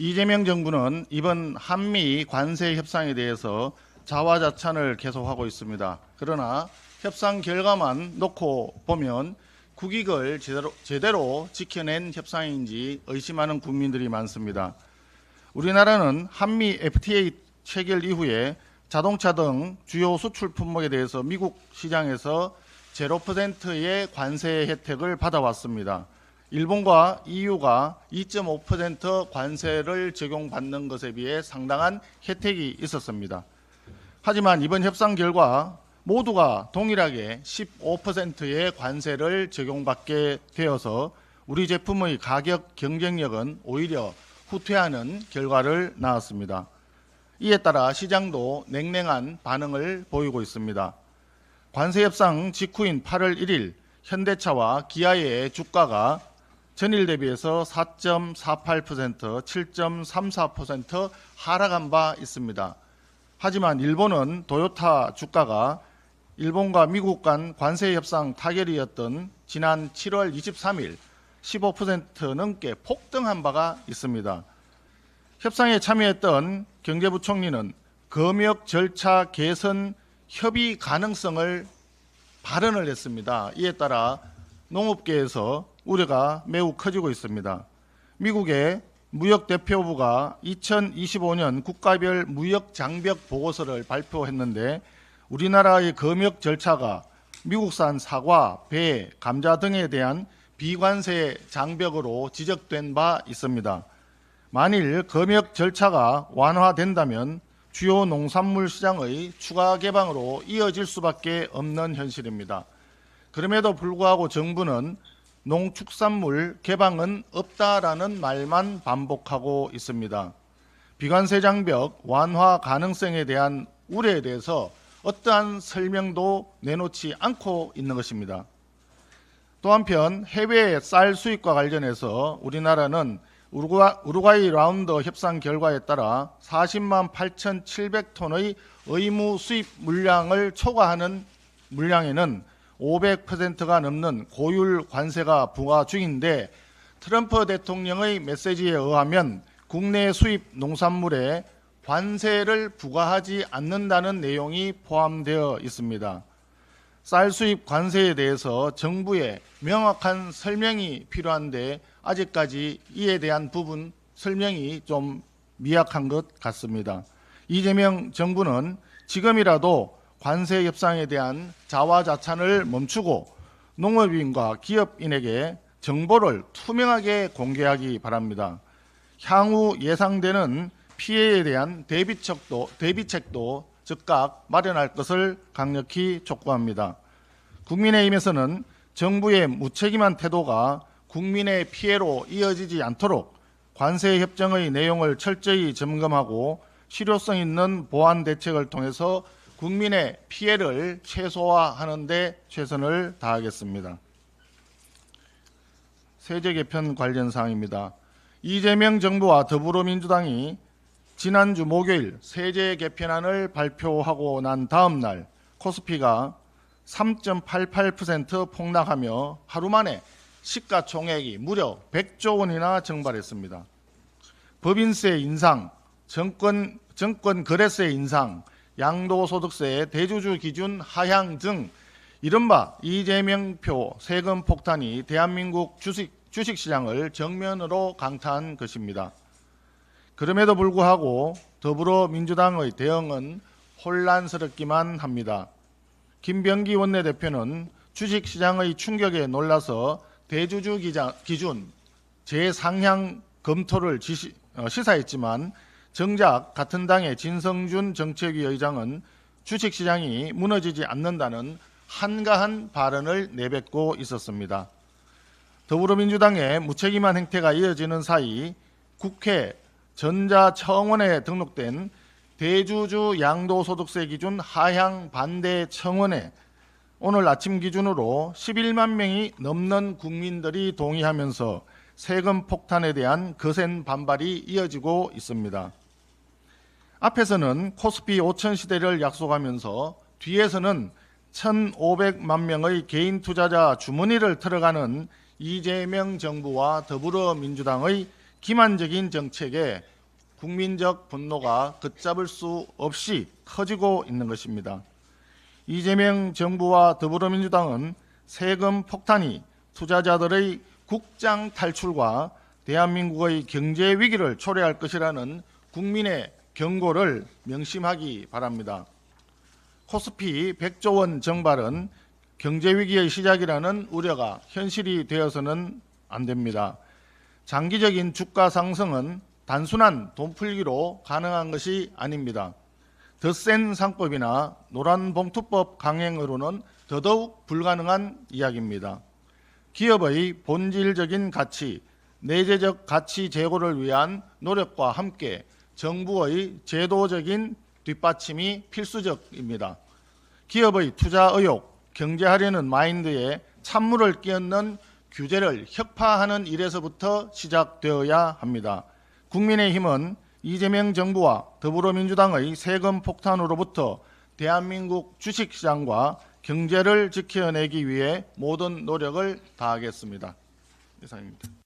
이재명 정부는 이번 한미 관세 협상에 대해서 자화자찬을 계속하고 있습니다. 그러나 협상 결과만 놓고 보면 국익을 제대로, 제대로 지켜낸 협상인지 의심하는 국민들이 많습니다. 우리나라는 한미 FTA 체결 이후에 자동차 등 주요 수출 품목에 대해서 미국 시장에서 0%의 관세 혜택을 받아왔습니다. 일본과 EU가 2.5% 관세를 적용받는 것에 비해 상당한 혜택이 있었습니다. 하지만 이번 협상 결과 모두가 동일하게 15%의 관세를 적용받게 되어서 우리 제품의 가격 경쟁력은 오히려 후퇴하는 결과를 낳았습니다. 이에 따라 시장도 냉랭한 반응을 보이고 있습니다. 관세 협상 직후인 8월 1일 현대차와 기아의 주가가 전일 대비해서 4.48%, 7.34% 하락한 바 있습니다. 하지만 일본은 도요타 주가가 일본과 미국 간 관세 협상 타결이었던 지난 7월 23일 15% 넘게 폭등한 바가 있습니다. 협상에 참여했던 경제부총리는 검역 절차 개선 협의 가능성을 발언을 했습니다. 이에 따라 농업계에서 우려가 매우 커지고 있습니다. 미국의 무역 대표부가 2025년 국가별 무역 장벽 보고서를 발표했는데 우리나라의 검역 절차가 미국산 사과, 배, 감자 등에 대한 비관세 장벽으로 지적된 바 있습니다. 만일 검역 절차가 완화된다면 주요 농산물 시장의 추가 개방으로 이어질 수밖에 없는 현실입니다. 그럼에도 불구하고 정부는 농축산물 개방은 없다라는 말만 반복하고 있습니다. 비관세 장벽 완화 가능성에 대한 우려에 대해서 어떠한 설명도 내놓지 않고 있는 것입니다. 또 한편 해외 쌀 수입과 관련해서 우리나라는 우루과, 우루과이 라운드 협상 결과에 따라 40만 8,700톤의 의무 수입 물량을 초과하는 물량에는 500%가 넘는 고율 관세가 부과 중인데 트럼프 대통령의 메시지에 의하면 국내 수입 농산물에 관세를 부과하지 않는다는 내용이 포함되어 있습니다. 쌀 수입 관세에 대해서 정부의 명확한 설명이 필요한데 아직까지 이에 대한 부분 설명이 좀 미약한 것 같습니다. 이재명 정부는 지금이라도 관세 협상에 대한 자화자찬을 멈추고 농업인과 기업인에게 정보를 투명하게 공개하기 바랍니다. 향후 예상되는 피해에 대한 대비책도, 대비책도 즉각 마련할 것을 강력히 촉구합니다. 국민의힘에서는 정부의 무책임한 태도가 국민의 피해로 이어지지 않도록 관세 협정의 내용을 철저히 점검하고 실효성 있는 보완 대책을 통해서 국민의 피해를 최소화하는 데 최선을 다하겠습니다. 세제 개편 관련 사항입니다. 이재명 정부와 더불어민주당이 지난주 목요일 세제 개편안을 발표하고 난 다음 날 코스피가 3.88% 폭락하며 하루 만에 시가총액이 무려 100조 원이나 증발했습니다. 법인세 인상, 정권 정권 거래세 인상, 양도소득세 대주주 기준 하향 등 이른바 이재명표 세금 폭탄이 대한민국 주식 주식시장을 정면으로 강타한 것입니다. 그럼에도 불구하고 더불어민주당의 대응은 혼란스럽기만 합니다. 김병기 원내대표는 주식시장의 충격에 놀라서 대주주 기자, 기준 재상향 검토를 지시, 어, 시사했지만 정작 같은 당의 진성준 정책위 의장은 주식시장이 무너지지 않는다는 한가한 발언을 내뱉고 있었습니다. 더불어민주당의 무책임한 행태가 이어지는 사이 국회 전자청원에 등록된 대주주 양도소득세 기준 하향 반대 청원에 오늘 아침 기준으로 11만 명이 넘는 국민들이 동의하면서 세금 폭탄에 대한 거센 반발이 이어지고 있습니다. 앞에서는 코스피 5천 시대를 약속하면서 뒤에서는 1,500만 명의 개인 투자자 주머니를 틀어가는 이재명 정부와 더불어민주당의 기만적인 정책에 국민적 분노가 걷잡을 수 없이 커지고 있는 것입니다. 이재명 정부와 더불어민주당은 세금 폭탄이 투자자들의 국장 탈출과 대한민국의 경제 위기를 초래할 것이라는 국민의 경고를 명심하기 바랍니다. 코스피 100조 원 정발은 경제 위기의 시작이라는 우려가 현실이 되어서는 안 됩니다. 장기적인 주가 상승은 단순한 돈풀기로 가능한 것이 아닙니다. 더 센 상법이나 노란봉투법 강행으로는 더더욱 불가능한 이야기입니다. 기업의 본질적인 가치, 내재적 가치 제고를 위한 노력과 함께 정부의 제도적인 뒷받침이 필수적입니다. 기업의 투자 의욕, 경제하려는 마인드에 찬물을 끼얹는 규제를 혁파하는 일에서부터 시작되어야 합니다. 국민의힘은 이재명 정부와 더불어민주당의 세금 폭탄으로부터 대한민국 주식시장과 경제를 지켜내기 위해 모든 노력을 다하겠습니다. 이상입니다.